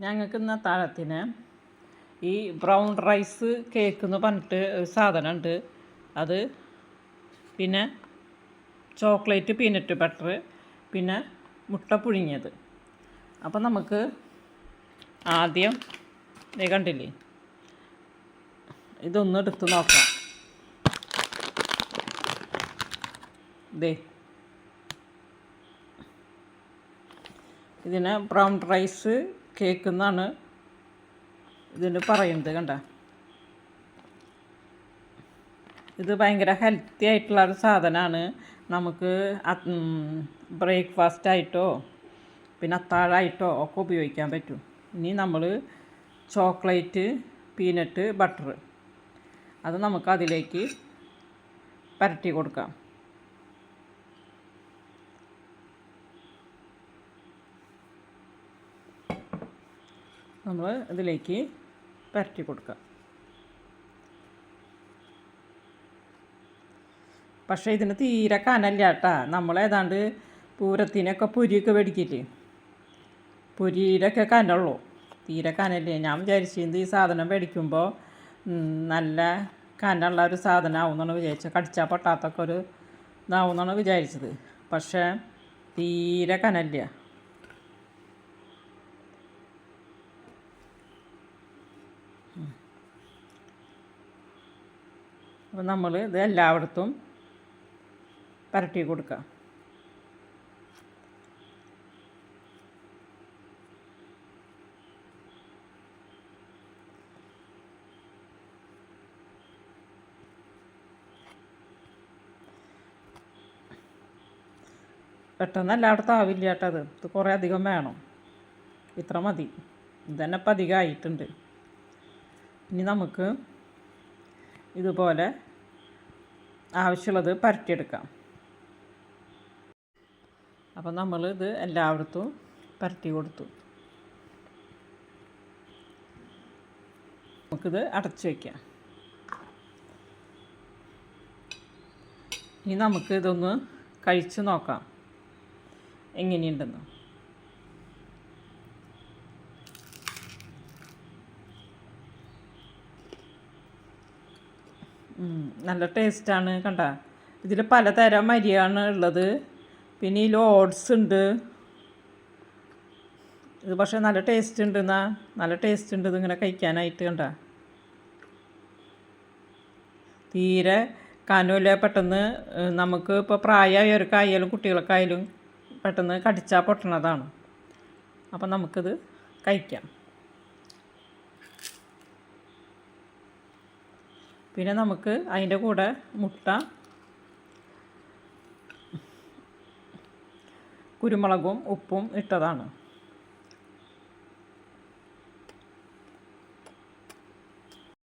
ഞങ്ങൾക്ക് ഇന്ന് ഈ ബ്രൗൺ റൈസ് കേക്ക് എന്ന് പറഞ്ഞിട്ട് സാധനമുണ്ട്. അത് പിന്നെ ചോക്ലേറ്റ് പീനട്ട് ബട്ടർ പിന്നെ മുട്ട പുഴുങ്ങിയത്. അപ്പം നമുക്ക് ആദ്യം ദേ കണ്ടില്ലേ? ഇതൊന്ന് എടുത്ത് നോക്കാം. ദേ. ഇതിന് ബ്രൗൺ റൈസ് കേക്ക് എന്നാണ് ഇതിന് പറയുന്നത് കണ്ട? ഇത് ഭയങ്കര ഹെൽത്തി ആയിട്ടുള്ള ഒരു സാധനമാണ്. നമുക്ക് ബ്രേക്ക്ഫാസ്റ്റ് ആയിട്ടോ പിന്നെ അത്താഴായിട്ടോ ഒക്കെ ഉപയോഗിക്കാൻ പറ്റും. ഇനി നമ്മൾ ചോക്ലേറ്റ് പീനട്ട് ബട്ടർ അത് നമുക്ക് അതിലേക്ക് പരട്ടി കൊടുക്കാം. നമ്മൾ ഇതിലേക്ക് പരട്ടി കൊടുക്കുക. പക്ഷേ ഇതിന് തീരെ കനല്ല കേട്ടാ. നമ്മളേതാണ്ട് പൂരത്തിനൊക്കെ പൊരിയൊക്കെ മേടിക്കില്ലേ? പൊരിയിലൊക്കെ കനുള്ളൂ. തീരെ കനല്ലേ. ഞാൻ വിചാരിച്ചിരുന്നത് ഈ സാധനം മേടിക്കുമ്പോൾ നല്ല കനുള്ള ഒരു സാധനം ആവുമെന്നാണ് വിചാരിച്ചത്. കടിച്ചാൽ പൊട്ടാത്തൊക്കെ ഒരു ഇതാവുമെന്നാണ് വിചാരിച്ചത്. പക്ഷേ തീരെ കനല്ല. അപ്പോൾ നമ്മൾ ഇത് എല്ലായിടത്തും പരട്ടി കൊടുക്കുക. പെട്ടെന്ന് എല്ലായിടത്തും ആവില്ല അത്. ഇത് കുറേ അധികം വേണം. ഇത്ര മതി. ഇത് തന്നെ ഇപ്പം അധികമായിട്ടുണ്ട് ഇനി നമുക്ക് ഇതുപോലെ ആവശ്യമുള്ളത് പരട്ടിയെടുക്കാം അപ്പം നമ്മൾ ഇത് എല്ലായിടത്തും പരട്ടി കൊടുത്തു. നമുക്കിത് അടച്ചു വയ്ക്കാം. ഇനി നമുക്ക് ഇതൊന്ന് കഴിച്ച് നോക്കാം. എങ്ങനെയുണ്ടെന്ന്. നല്ല ടേസ്റ്റാണ് കണ്ട. ഇതിൽ പലതരം അരിയാണ് ഉള്ളത്. പിന്നെ ഈ ഓട്സ് ഉണ്ട്. ഇത് പക്ഷേ നല്ല ടേസ്റ്റ് ഉണ്ട് എന്നാ നല്ല ടേസ്റ്റ് ഉണ്ട് ഇതിങ്ങനെ കഴിക്കാനായിട്ട് കണ്ട. തീരെ കനുമില്ല പെട്ടെന്ന് നമുക്ക് ഇപ്പോൾ പ്രായമായവർക്കായാലും കുട്ടികൾക്കായാലും പെട്ടെന്ന് കടിച്ചാൽ പൊട്ടണതാണ്. അപ്പം നമുക്കിത് കഴിക്കാം. പിന്നെ നമുക്ക് അതിന്റെ കൂടെ മുട്ട കുരുമുളകും ഉപ്പും ഇട്ടതാണ്.